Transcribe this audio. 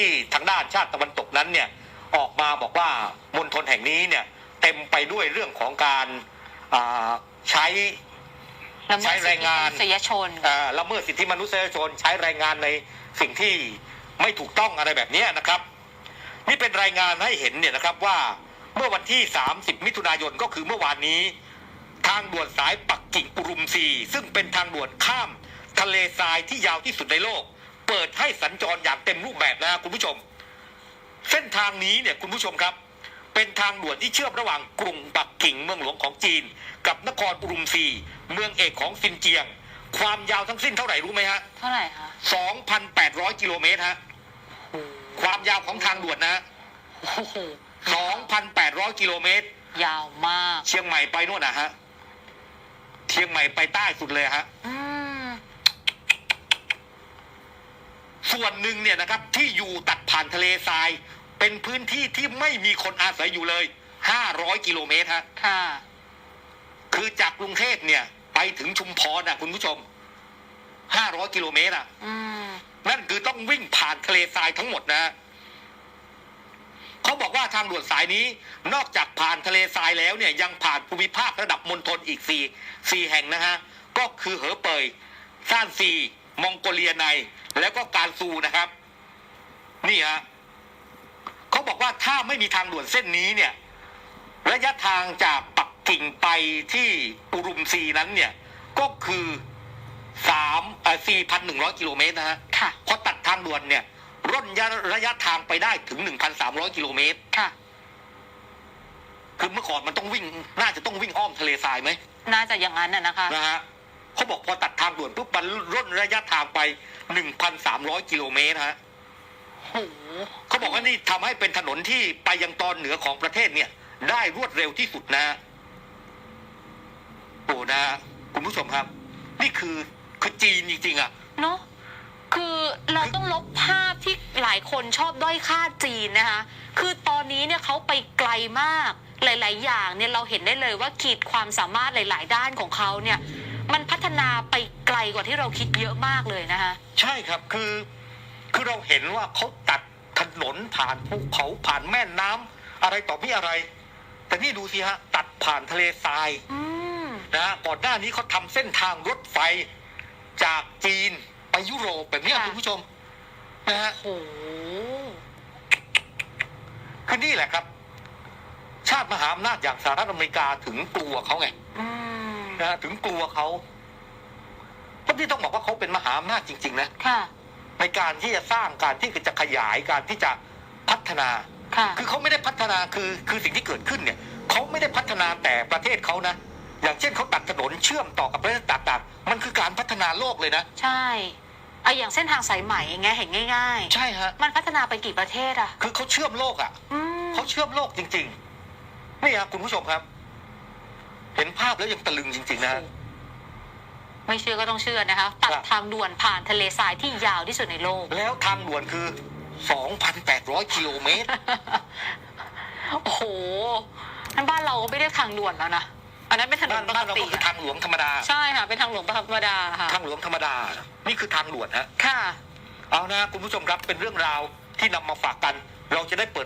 ที่ทางด้านชาติตะวันตกนั้นเนี่ยออกมาบอกว่ามณฑลแห่งนี้เนี่ยเต็มไปด้วยเรื่องของการอ่าใช้ละเมิดใช้แรงงานสิทธิมนุษยชนอ่าละเมิดสิทธิมนุษยชนใช้แรงงานในสิ่งที่ไม่ถูกต้องอะไรแบบเนี้ยนะครับ นี่เป็นรายงานให้เห็นเนี่ยนะครับว่าเมื่อวันที่ 30 มิถุนายนก็คือเมื่อวานนี้ ทางด่วนสายปักกิ่งอุรุมซี ซึ่งเป็นทางด่วนข้ามทะเลทรายที่ยาวที่สุดในโลก เปิดให้สัญจรอย่างเต็มรูปแบบนะคุณผู้ชม เส้นทางนี้เนี่ยคุณผู้ชมครับ เป็นทางด่วนที่เชื่อมระหว่างกรุงปักกิ่งเมืองหลวงของจีน กับนครอุรุมซีเมืองเอกของซินเจียง ความยาวทั้งสิ้นเท่าไหร่รู้ไหมฮะเท่าไหร่คะ2,800กิโลเมตรฮะความยาวของทางด่วนนะฮะโอ้โห2,800กิโลเมตรยาวมาก เชียงใหม่ไปนู่นนะฮะเชียงใหม่ไปใต้สุดเลยฮะ อืม ส่วนหนึ่งเนี่ยนะครับที่อยู่ตัดผ่านทะเลทราย เป็นพื้นที่ที่ไม่มีคนอาศัยอยู่เลย500กิโลเมตรฮะค่ะ คือจากกรุงเทพเนี่ย ไปถึงชุมพรนะคุณผู้ชม500กิโลเมตรอะอืมนั่นคือต้องวิ่งผ่านทะเลทรายทั้งหมดนะฮะเขาบอกว่าทางด่วนสายนี้ นอกจากผ่านทะเลทรายแล้วเนี่ย ยังผ่านภูมิภาคระดับมณฑลอีกสี่สี่แห่งนะฮะ ก็คือเหอเปยซ่านซี มองโกเลียใน แล้วก็การซูนะครับ นี่ฮะเขาบอกว่าถ้าไม่มีทางด่วนเส้นนี้เนี่ย ระยะทางจากปักกิ่งไปที่อุรุมซีนั้นเนี่ย ก็คือสามเอ่อสี่พันหนึ่งร้อยกิโลเมตรนะฮะค่ะพอตัดทางด่วนเนี่ย ร่นระยะระยะทางไปได้ถึง1,300กิโลเมตรค่ะคือเมื่อก่อนมันต้องวิ่ง น่าจะต้องวิ่งอ้อมทะเลทรายไหม น่าจะอย่างนั้นน่ะนะคะ นะฮะ เขาบอกพอตัดทางด่วนปุ๊บมันร่นระยะทางไป1,300กิโลเมตรฮะโอ้โหเขาบอกว่านี่ทำให้เป็นถนนที่ไปยังตอนเหนือของประเทศเนี่ย ได้รวดเร็วที่สุดนะฮะโอ้นะฮะคุณผู้ชมครับ นี่คือคือจีนจริงๆอะเนาะคือเราต้องลบภาพที่หลายคนชอบด้อยค่าจีนนะคะ คือตอนนี้เนี่ยเขาไปไกลมากหลาย ๆ อย่างเนี่ยเราเห็นได้เลยว่าขีดความสามารถหลาย ๆ ด้านของเขาเนี่ย มันพัฒนาไปไกลกว่าที่เราคิดเยอะมากเลยนะคะ ใช่ครับคือคือเราเห็นว่าเขาตัดถนนผ่านภูเขาผ่านแม่น้ำอะไรต่อมีอะไร แต่นี่ดูสิฮะ ตัดผ่านทะเลทรายอืมนะฮะก่อนหน้านี้เขาทำเส้นทางรถไฟ จากจีนไปยุโรปแบบเนี้ยค่ะคุณผู้ชมนะฮะโอ้โหคือนี่แหละครับ ชาติมหาอำนาจอย่างสหรัฐอเมริกาถึงกลัวเขาไงอืม นะฮะถึงกลัวเขาเพราะที่ต้องบอกว่าเขาเป็นมหาอำนาจจริง ๆ นะค่ะ ในการที่จะสร้างการที่จะขยายการที่จะพัฒนา ค่ะ คือเขาไม่ได้พัฒนาคือคือสิ่งที่เกิดขึ้นเนี่ยเขาไม่ได้พัฒนาแต่ประเทศเขานะอย่างเช่นเขาตัดถนนเชื่อมต่อกับประเทศต่างๆมันคือการพัฒนาโลกเลยนะใช่เอาอย่างเส้นทางสายไหมอย่างเงี้ยเห็นง่าย ใช่ฮะ ๆ มันพัฒนาไปกี่ประเทศอะคือเขาเชื่อมโลกอะ อืม เขาเชื่อมโลกจริง ๆ นี่ครับคุณผู้ชมครับ เห็นภาพแล้วยังตะลึงจริง ๆ นะไม่เชื่อก็ต้องเชื่อนะคะ ตัดครับทางด่วนผ่านทะเลทรายที่ยาวที่สุดในโลก แล้วทางด่วนคือ 2,800 กิโลเมตร โอ้โหนั่นบ้านเราไม่ได้ทางด่วนแล้วนะ อันนั้นเป็นถนบ้านนปบ้านกเราติก็คืออะทางหลวงธรรมดา ใช่ค่ะ เป็นทางหลวงธรรมดาค่ะ ทางหลวงธรรมดา นี่คือทางด่วนฮะ ค่ะ เอานะคุณผู้ชมครับ เป็นเรื่องราวที่นำมาฝากกัน เราจะได้เปิด